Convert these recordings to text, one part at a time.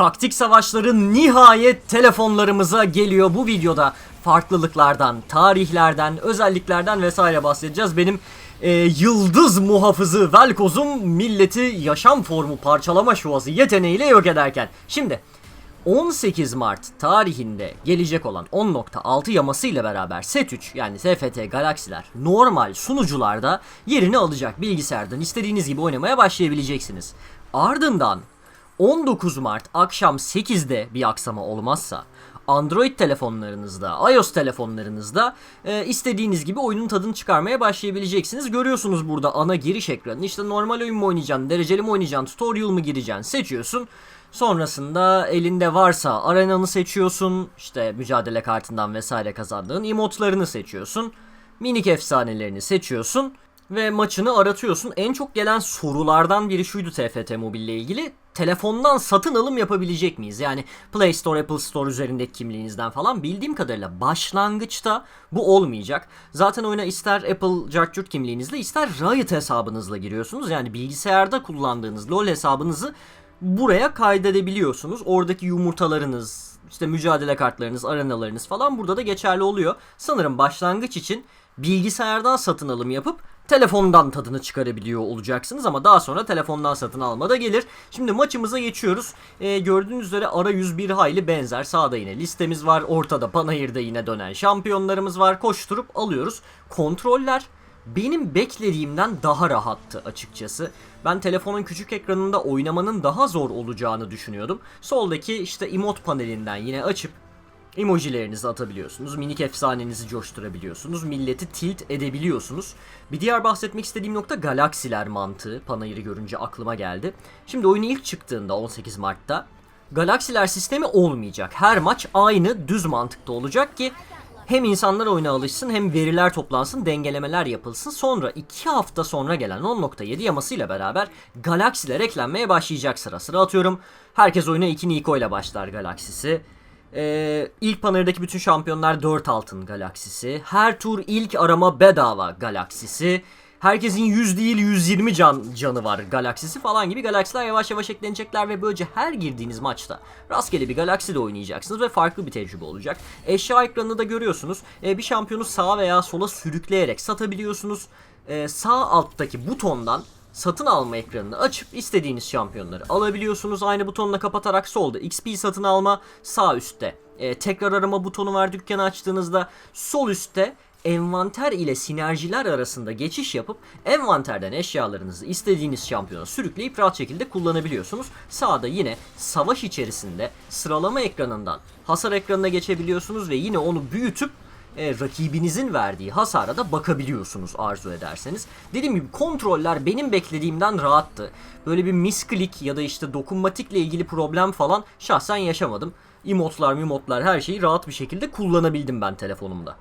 Taktik savaşları nihayet telefonlarımıza geliyor. Bu videoda farklılıklardan, tarihlerden, özelliklerden vesaire bahsedeceğiz. Benim e, yıldız muhafızı Velkoz'um milleti yaşam formu parçalama şuvası yeteneğiyle yok ederken. Şimdi 18 Mart tarihinde gelecek olan 10.6 yaması ile beraber Set 3 yani TFT Galaksiler normal sunucularda yerini alacak bilgisayardan istediğiniz gibi oynamaya başlayabileceksiniz. Ardından 19 Mart akşam 8'de bir aksama olmazsa Android telefonlarınızda, iOS telefonlarınızda e, istediğiniz gibi oyunun tadını çıkarmaya başlayabileceksiniz. Görüyorsunuz burada ana giriş ekranı. İşte normal oyun mu oynayacaksın, dereceli mi oynayacaksın, tutorial mı gireceksin seçiyorsun. Sonrasında elinde varsa arenanı seçiyorsun. İşte mücadele kartından vesaire kazandığın emotlarını seçiyorsun. Minik efsanelerini seçiyorsun ve maçını aratıyorsun. En çok gelen sorulardan biri şuydu TFT Mobile ile ilgili. Telefondan satın alım yapabilecek miyiz? Yani Play Store, Apple Store üzerindeki kimliğinizden falan bildiğim kadarıyla başlangıçta bu olmayacak. Zaten oyuna ister Apple Jartjurt kimliğinizle ister Riot hesabınızla giriyorsunuz. Yani bilgisayarda kullandığınız LoL hesabınızı buraya kaydedebiliyorsunuz. Oradaki yumurtalarınız, işte mücadele kartlarınız, arenalarınız falan burada da geçerli oluyor. Sanırım başlangıç için bilgisayardan satın alım yapıp telefondan tadını çıkarabiliyor olacaksınız ama daha sonra telefondan satın alma da gelir. Şimdi maçımıza geçiyoruz. Ee, gördüğünüz üzere arayüz bir hayli benzer. Sağda yine listemiz var. Ortada panayırda yine dönen şampiyonlarımız var. Koşturup alıyoruz. Kontroller benim beklediğimden daha rahattı açıkçası. Ben telefonun küçük ekranında oynamanın daha zor olacağını düşünüyordum. Soldaki işte emot panelinden yine açıp emojilerinizi atabiliyorsunuz. Minik efsanenizi coşturabiliyorsunuz. Milleti tilt edebiliyorsunuz. Bir diğer bahsetmek istediğim nokta galaksiler mantığı. Panayırı görünce aklıma geldi. Şimdi oyun ilk çıktığında 18 Mart'ta galaksiler sistemi olmayacak. Her maç aynı düz mantıkta olacak ki hem insanlar oyuna alışsın hem veriler toplansın dengelemeler yapılsın. Sonra 2 hafta sonra gelen 10.7 yamasıyla beraber galaksiler eklenmeye başlayacak sıra sıra atıyorum. Herkes oyuna 2 Niko ile başlar galaksisi. Ee, ilk panerdeki bütün şampiyonlar 4 altın galaksisi. Her tur ilk arama bedava galaksisi. Herkesin 100 değil 120 can canı var galaksisi falan gibi galaksiler yavaş yavaş eklenecekler ve böylece her girdiğiniz maçta rastgele bir galaksiyle oynayacaksınız ve farklı bir tecrübe olacak. Eşya ekranını da görüyorsunuz. Ee, bir şampiyonu sağa veya sola sürükleyerek satabiliyorsunuz. Ee, sağ alttaki butondan satın alma ekranını açıp istediğiniz şampiyonları alabiliyorsunuz. Aynı butonla kapatarak solda XP satın alma, sağ üstte e, tekrar arama butonu var dükkanı açtığınızda. Sol üstte envanter ile sinerjiler arasında geçiş yapıp envanterden eşyalarınızı istediğiniz şampiyona sürükleyip rahat şekilde kullanabiliyorsunuz. Sağda yine savaş içerisinde sıralama ekranından hasar ekranına geçebiliyorsunuz ve yine onu büyütüp e, rakibinizin verdiği hasara da bakabiliyorsunuz arzu ederseniz. Dediğim gibi kontroller benim beklediğimden rahattı. Böyle bir misklik ya da işte dokunmatikle ilgili problem falan şahsen yaşamadım. Emotlar, mimotlar her şeyi rahat bir şekilde kullanabildim ben telefonumda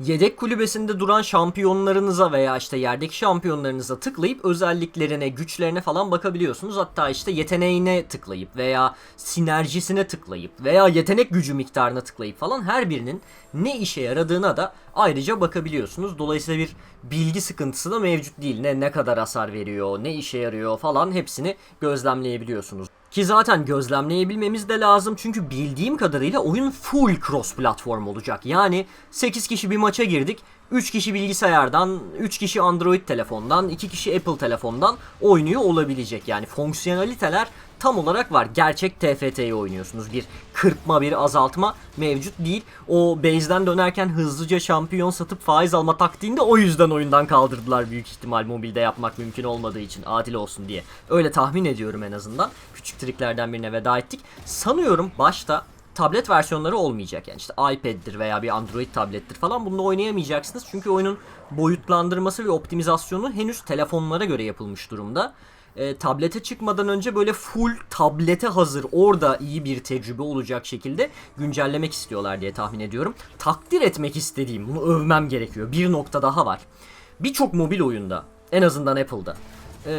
yedek kulübesinde duran şampiyonlarınıza veya işte yerdeki şampiyonlarınıza tıklayıp özelliklerine, güçlerine falan bakabiliyorsunuz. Hatta işte yeteneğine tıklayıp veya sinerjisine tıklayıp veya yetenek gücü miktarına tıklayıp falan her birinin ne işe yaradığına da ayrıca bakabiliyorsunuz. Dolayısıyla bir bilgi sıkıntısı da mevcut değil. Ne ne kadar hasar veriyor, ne işe yarıyor falan hepsini gözlemleyebiliyorsunuz. Ki zaten gözlemleyebilmemiz de lazım çünkü bildiğim kadarıyla oyun full cross platform olacak. Yani 8 kişi bir maça girdik. 3 kişi bilgisayardan, 3 kişi Android telefondan, 2 kişi Apple telefondan oynuyor olabilecek. Yani fonksiyoneliteler tam olarak var. Gerçek TFT'yi oynuyorsunuz. Bir kırpma, bir azaltma mevcut değil. O base'den dönerken hızlıca şampiyon satıp faiz alma taktiğinde o yüzden oyundan kaldırdılar büyük ihtimal mobilde yapmak mümkün olmadığı için adil olsun diye. Öyle tahmin ediyorum en azından. Küçük triklerden birine veda ettik. Sanıyorum başta tablet versiyonları olmayacak. Yani işte iPad'dir veya bir Android tablettir falan bununla oynayamayacaksınız. Çünkü oyunun boyutlandırması ve optimizasyonu henüz telefonlara göre yapılmış durumda. E, tablete çıkmadan önce böyle full tablete hazır orada iyi bir tecrübe olacak şekilde güncellemek istiyorlar diye tahmin ediyorum. Takdir etmek istediğim, bunu övmem gerekiyor. Bir nokta daha var. Birçok mobil oyunda, en azından Apple'da, e,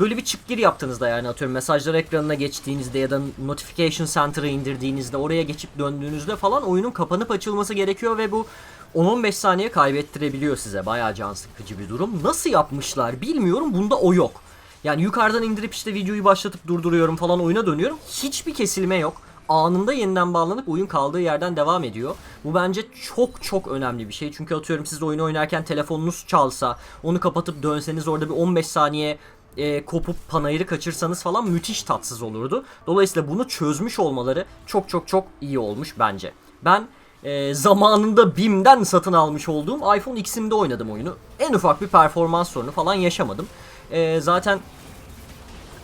böyle bir çık gir yaptığınızda yani atıyorum mesajlar ekranına geçtiğinizde ya da notification center'ı indirdiğinizde oraya geçip döndüğünüzde falan oyunun kapanıp açılması gerekiyor ve bu 10-15 saniye kaybettirebiliyor size. Bayağı can sıkıcı bir durum. Nasıl yapmışlar bilmiyorum. Bunda o yok. Yani yukarıdan indirip işte videoyu başlatıp durduruyorum falan oyuna dönüyorum. Hiçbir kesilme yok. Anında yeniden bağlanıp oyun kaldığı yerden devam ediyor. Bu bence çok çok önemli bir şey. Çünkü atıyorum siz oyunu oynarken telefonunuz çalsa, onu kapatıp dönseniz orada bir 15 saniye e, kopup panayırı kaçırsanız falan müthiş tatsız olurdu. Dolayısıyla bunu çözmüş olmaları çok çok çok iyi olmuş bence. Ben e, zamanında BİM'den satın almış olduğum iPhone X'imde oynadım oyunu. En ufak bir performans sorunu falan yaşamadım. E, zaten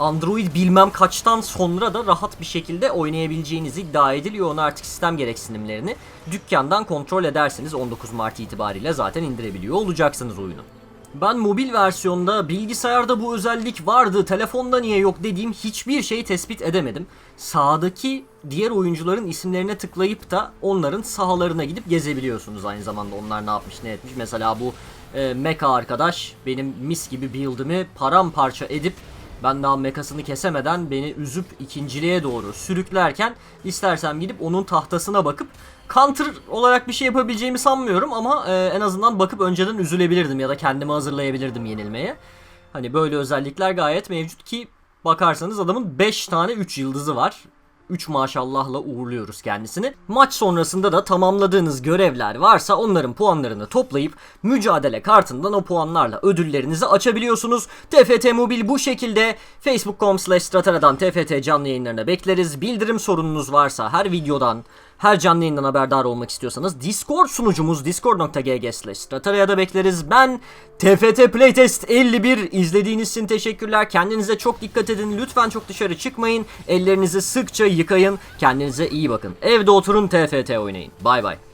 Android bilmem kaçtan sonra da rahat bir şekilde oynayabileceğiniz iddia ediliyor. Onu artık sistem gereksinimlerini dükkandan kontrol ederseniz 19 Mart itibariyle zaten indirebiliyor olacaksınız oyunu. Ben mobil versiyonda bilgisayarda bu özellik vardı, telefonda niye yok dediğim hiçbir şeyi tespit edemedim. Sağdaki diğer oyuncuların isimlerine tıklayıp da onların sahalarına gidip gezebiliyorsunuz aynı zamanda onlar ne yapmış ne etmiş. Mesela bu e, Mecha arkadaş benim mis gibi build'imi paramparça edip ben daha mekasını kesemeden beni üzüp ikinciliğe doğru sürüklerken istersem gidip onun tahtasına bakıp counter olarak bir şey yapabileceğimi sanmıyorum ama e, en azından bakıp önceden üzülebilirdim ya da kendimi hazırlayabilirdim yenilmeye. Hani böyle özellikler gayet mevcut ki bakarsanız adamın 5 tane 3 yıldızı var. 3 maşallahla uğurluyoruz kendisini. Maç sonrasında da tamamladığınız görevler varsa onların puanlarını toplayıp mücadele kartından o puanlarla ödüllerinizi açabiliyorsunuz. TFT Mobil bu şekilde facebook.com slash TFT canlı yayınlarına bekleriz. Bildirim sorununuz varsa her videodan her canlı yayından haberdar olmak istiyorsanız Discord sunucumuz discord.gg slash stratara'ya da bekleriz. Ben TFT Playtest 51 izlediğiniz için teşekkürler. Kendinize çok dikkat edin. Lütfen çok dışarı çıkmayın. Ellerinizi sıkça yıkayın. Kendinize iyi bakın. Evde oturun TFT oynayın. Bay bay.